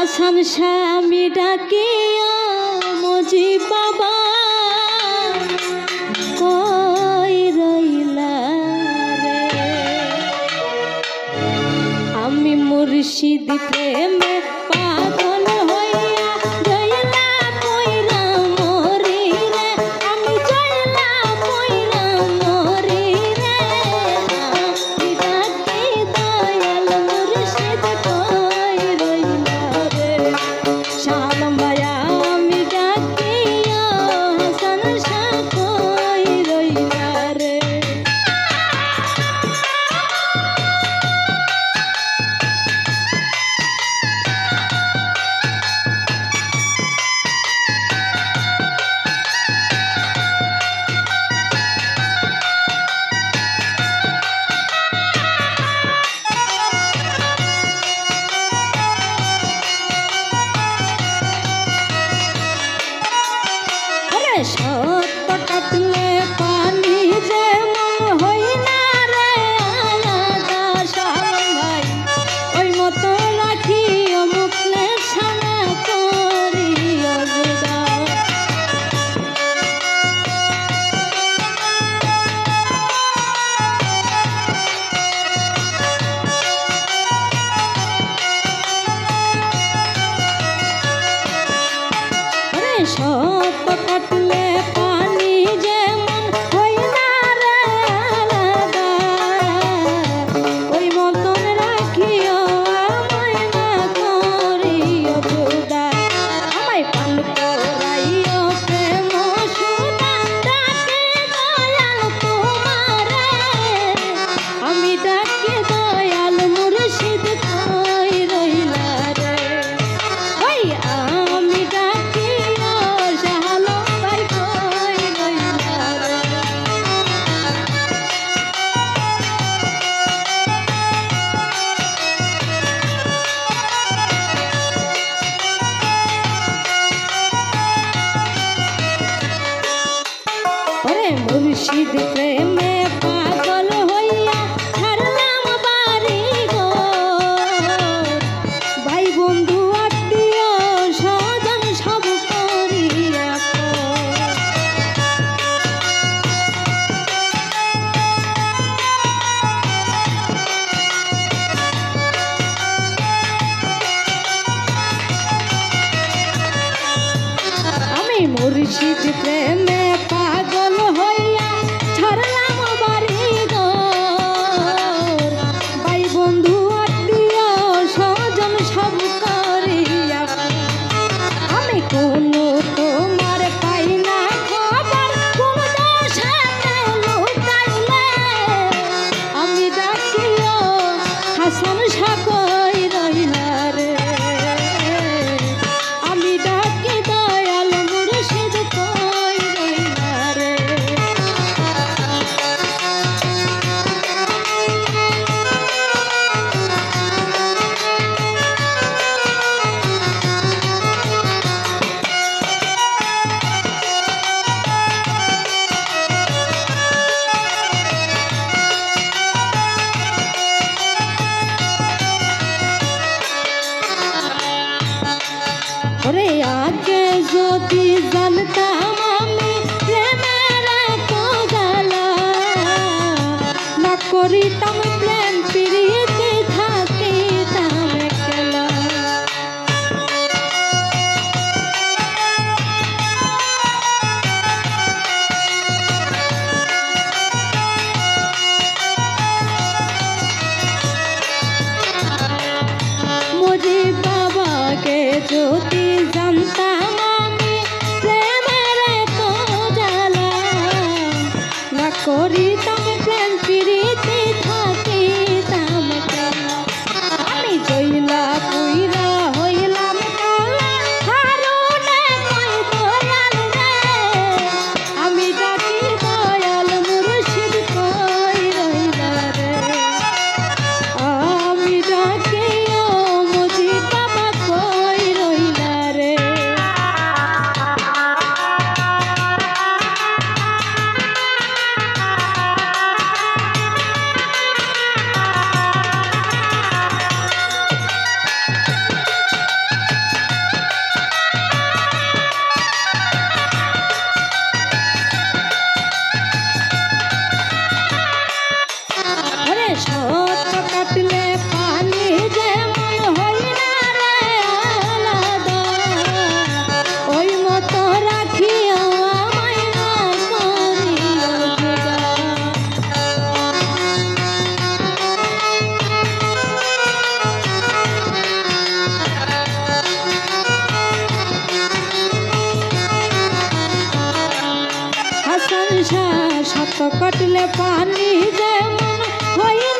হাসান স্বামী ডাকে মজি বাবা। কই রইলা রে? আমি মুর্শিদ প্রেম Spanish মুর্শিদ প্রেমে পাগল হইয়া হারলাম বাড়ি গো। ভাই বন্ধু, আত্মীয় স্বজন সব করিয়া আমি মুর্শিদ প্রেমে করিতাম কটলে পানি যেমন হয়ে